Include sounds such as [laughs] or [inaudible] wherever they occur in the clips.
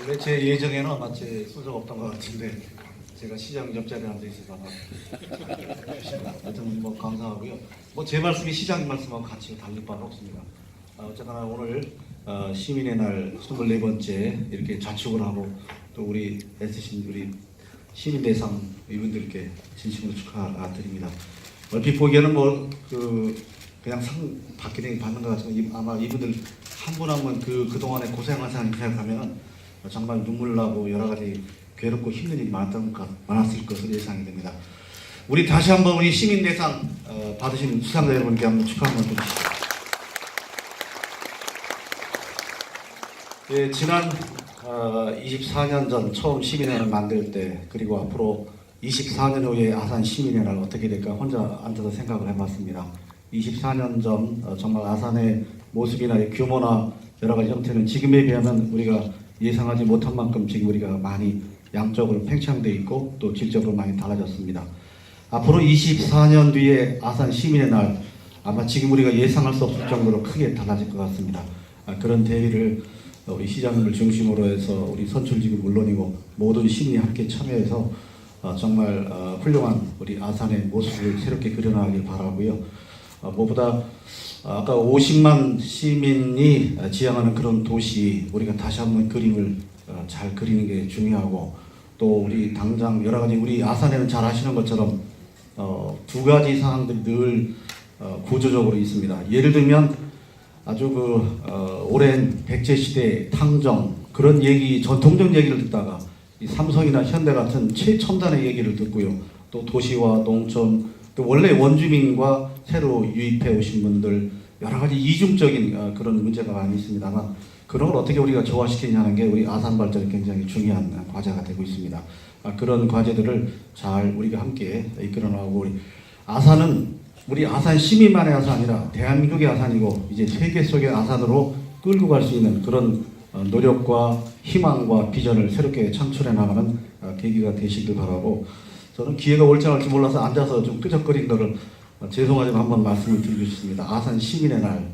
원래 제 예정에는 아마 제 소재가 없던 것 같은데 제가 시장 옆자리에 앉아 있어서 아마 [laughs] 하여튼 뭐 감사하고요. 뭐 제 말씀이 시장 말씀하고 같이 달릴 바는 없습니다. 아, 어쨌거나 오늘 어, 시민의 날 24번째 이렇게 자축을 하고 또 우리 애쓰신 우리 시민 대상 이분들께 진심으로 축하드립니다. 얼핏 보기에는 뭐 그 그냥 상 받게 받는 것 같지만 이- 아마 이분들 한 분 한 분 그 그동안에 고생한 사람 생각하면 정말 눈물 나고 여러 가지 괴롭고 힘든 일이 많았던 것, 많았을 것으로 예상이 됩니다. 우리 다시 한번 우리 시민 대상 어, 받으신 수상자 여러분께 한번 축하 한번 드리시죠. 예, 지난 어, 24년 전 처음 시민회를 만들 때 그리고 앞으로 24년 후에 아산 시민의 날 어떻게 될까 혼자 앉아서 생각을 해봤습니다. 24년 전 어, 정말 아산의 모습이나 이 규모나 여러 가지 형태는 지금에 비하면 우리가 예상하지 못한 만큼 지금 우리가 많이 양적으로 팽창돼 있고 또 질적으로 많이 달라졌습니다. 앞으로 24년 뒤에 아산 시민의 날 아마 지금 우리가 예상할 수 없을 정도로 크게 달라질 것 같습니다. 아, 그런 대회를 우리 시장님을 중심으로 해서 우리 선출직은 물론이고 모든 시민이 함께 참여해서 어, 정말 어, 훌륭한 우리 아산의 모습을 새롭게 그려나가길 바라고요. 어, 무엇보다 어, 아까 50만 시민이 어, 지향하는 그런 도시 우리가 다시 한번 그림을 어, 잘 그리는 게 중요하고 또 우리 당장 여러 가지 우리 아산에는 잘 아시는 것처럼 어, 두 가지 사항들이 늘 어, 구조적으로 있습니다. 예를 들면 아주 그 어, 오랜 백제 시대 탕정 그런 얘기 전통적 얘기를 듣다가 이 삼성이나 현대 같은 최첨단의 얘기를 듣고요. 또 도시와 농촌 또 원래 원주민과 새로 유입해 오신 분들 여러 가지 이중적인 어, 그런 문제가 많이 있습니다만 그런 걸 어떻게 우리가 조화시키냐는 게 우리 아산 발전에 굉장히 중요한 과제가 되고 있습니다. 아, 그런 과제들을 잘 우리가 함께 이끌어 나가고 우리 아산은 우리 아산 시민만의 아산이 아니라 대한민국의 아산이고 이제 세계 속의 아산으로 끌고 갈 수 있는 그런 어, 노력과 희망과 비전을 새롭게 창출해 나가는 어, 계기가 되시길 바라고 저는 기회가 올지 안 올지 몰라서 앉아서 좀 끄적거린 거를 어, 죄송하지만 한번 말씀을 드리고 싶습니다. 아산 시민의 날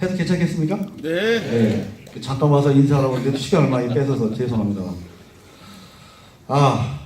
해도 괜찮겠습니까? 네. 네. 잠깐 와서 인사하라고 했는데 시간을 많이 뺏어서 죄송합니다. 아,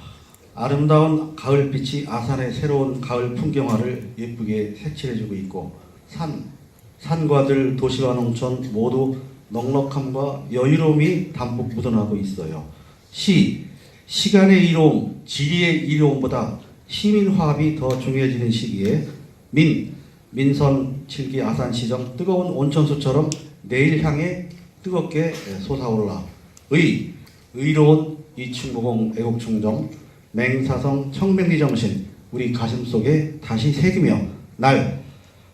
아름다운 가을빛이 아산의 새로운 가을 풍경화를 예쁘게 색칠해주고 있고 산, 산과들, 도시와 농촌 모두 넉넉함과 여유로움이 담뿍 묻어나고 있어요. 시, 시간의 이로움, 지리의 이로움보다 시민 화합이 더 중요해지는 시기에 민, 민선 7기 아산 시정 뜨거운 온천수처럼 내일 향해 뜨겁게 솟아올라 의, 의로운 이충구공 애국충정 맹사성 청백리 정신 우리 가슴 속에 다시 새기며 날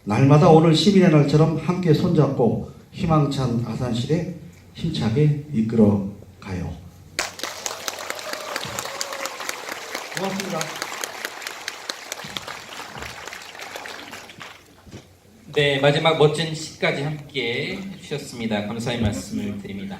날마다 오늘 시민의 날처럼 함께 손잡고 희망찬 아산시대 힘차게 이끌어 가요. 고맙습니다. 네, 마지막 멋진 시까지 함께 해주셨습니다. 감사의 말씀을 드립니다.